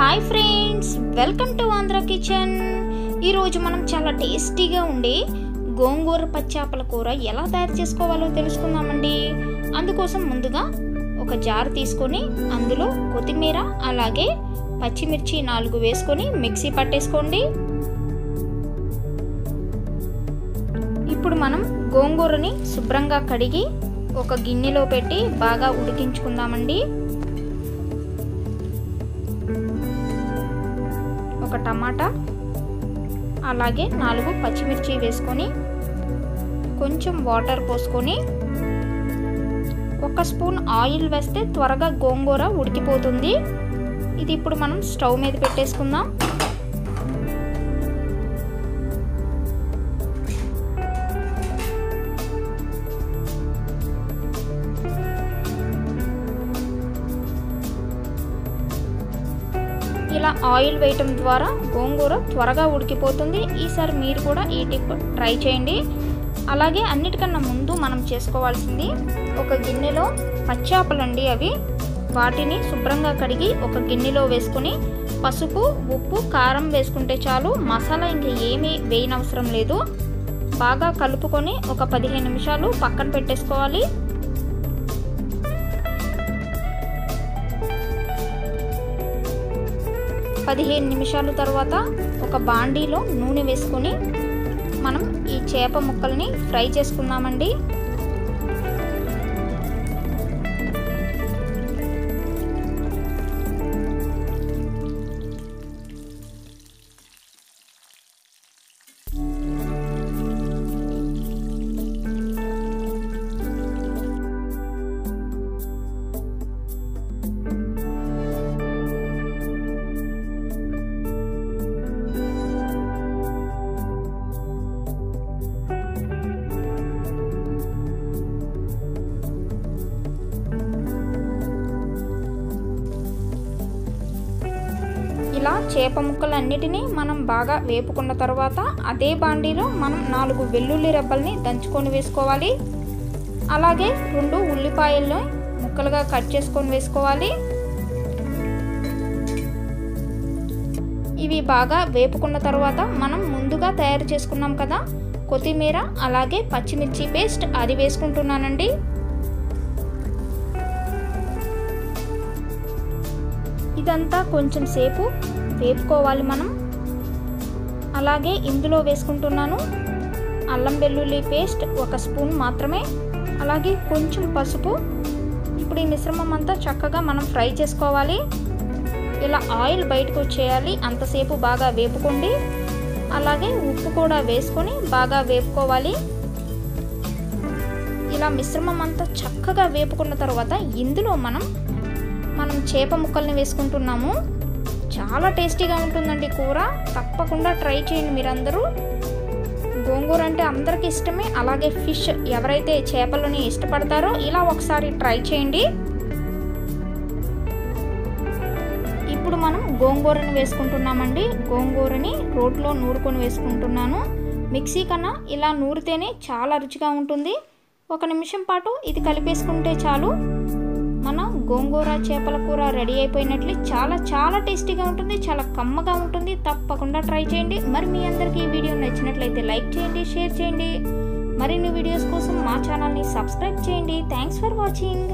Hi friends welcome to Andhra kitchen ఈరోజు మనం చాలా టేస్టీగా ఉండే గోంగూర పచ్చాపల కూర ఎలా తయారు చేసుకోవాలో తెలుసుకుందామండి. అందుకోసం ముందుగా ఒక జార్ తీసుకొని అందులో కొత్తిమీర అలాగే పచ్చిమిర్చి నాలుగు వేసుకొని మిక్సీ పట్టేసుకోండి. ఇప్పుడు మనం గోంగూరని శుభ్రంగా కడిగి ఒక గిన్నెలో పెట్టి బాగా ఉడికించుకుందామండి. ఒక టమాటా అలాగే నాలుగు పచ్చిమిర్చి వేసుకొని కొంచెం వాటర్ పోసుకొని ఒక స్పూన్ ఆయిల్ వేస్తే త్వరగా గోంగూర ఉడికిపోతుంది. ఇది ఇప్పుడు మనం స్టవ్ మీద పెట్టేసుకుందాం. ఇలా ఆయిల్ వేయటం ద్వారా గోంగూర త్వరగా ఉడికిపోతుంది. ఈసారి మీరు కూడా ఈ టిప్ ట్రై చేయండి. అలాగే అన్నిటికన్నా ముందు మనం చేసుకోవాల్సింది ఒక గిన్నెలో పచ్చాపలండి అవి. వాటిని శుభ్రంగా కడిగి ఒక గిన్నెలో వేసుకుని పసుపు ఉప్పు కారం వేసుకుంటే చాలు. మసాలా ఇంకా ఏమీ వేయనవసరం లేదు. బాగా కలుపుకొని ఒక పదిహేను నిమిషాలు పక్కన పెట్టేసుకోవాలి. పదిహేను నిమిషాల తర్వాత ఒక బాండీలో నూనె వేసుకొని మనం ఈ చేప ముక్కల్ని ఫ్రై చేసుకుందామండి. చేప ముక్కలన్నిటినీ మనం బాగా వేపుకున్న తర్వాత అదే బాండీలో మనం నాలుగు వెల్లుల్లి రెబ్బల్ని దంచుకొని వేసుకోవాలి. అలాగే రెండు ఉల్లిపాయలను ముక్కలుగా కట్ చేసుకొని వేసుకోవాలి. ఇవి బాగా వేపుకున్న తర్వాత మనం ముందుగా తయారు చేసుకున్నాం కదా కొత్తిమీర అలాగే పచ్చిమిర్చి పేస్ట్ అది వేసుకుంటున్నానండి. ఇదంతా కొంచెం సేపు వేపుకోవాలి మనం. అలాగే ఇందులో వేసుకుంటున్నాను అల్లం వెల్లుల్లి పేస్ట్ ఒక స్పూన్ మాత్రమే. అలాగే కొంచెం పసుపు. ఇప్పుడు ఈ మిశ్రమం అంతా చక్కగా మనం ఫ్రై చేసుకోవాలి. ఇలా ఆయిల్ బయటకు వచ్చేయాలి. అంతసేపు బాగా వేపుకోండి. అలాగే ఉప్పు కూడా వేసుకొని బాగా వేపుకోవాలి. ఇలా మిశ్రమం అంతా చక్కగా వేపుకున్న తర్వాత ఇందులో మనం మనం చేప ముక్కల్ని వేసుకుంటున్నాము. చాలా టేస్టీగా ఉంటుందండి కూర. తప్పకుండా ట్రై చేయండి మీరందరూ. గోంగూర అంటే అందరికి ఇష్టమే. అలాగే ఫిష్ ఎవరైతే చేపలని ఇష్టపడతారో ఇలా ఒకసారి ట్రై చేయండి. ఇప్పుడు మనం గోంగూరని వేసుకుంటున్నామండి. గోంగూరని రోట్లో నూరుకొని వేసుకుంటున్నాను. మిక్సీ కన్నా ఇలా నూరితేనే చాలా రుచిగా ఉంటుంది. ఒక నిమిషం పాటు ఇది కలిపేసుకుంటే చాలు. గోంగూర చేపల కూర రెడీ అయిపోయినట్లు చాలా చాలా టేస్టీగా ఉంటుంది చాలా కమ్మగా ఉంటుంది. తప్పకుండా ట్రై చేయండి. మరి మీ అందరికీ ఈ వీడియో నచ్చినట్లయితే లైక్ చేయండి షేర్ చేయండి. మరిన్ని వీడియోస్ కోసం మా ఛానల్ని సబ్స్క్రైబ్ చేయండి. Thanks for watching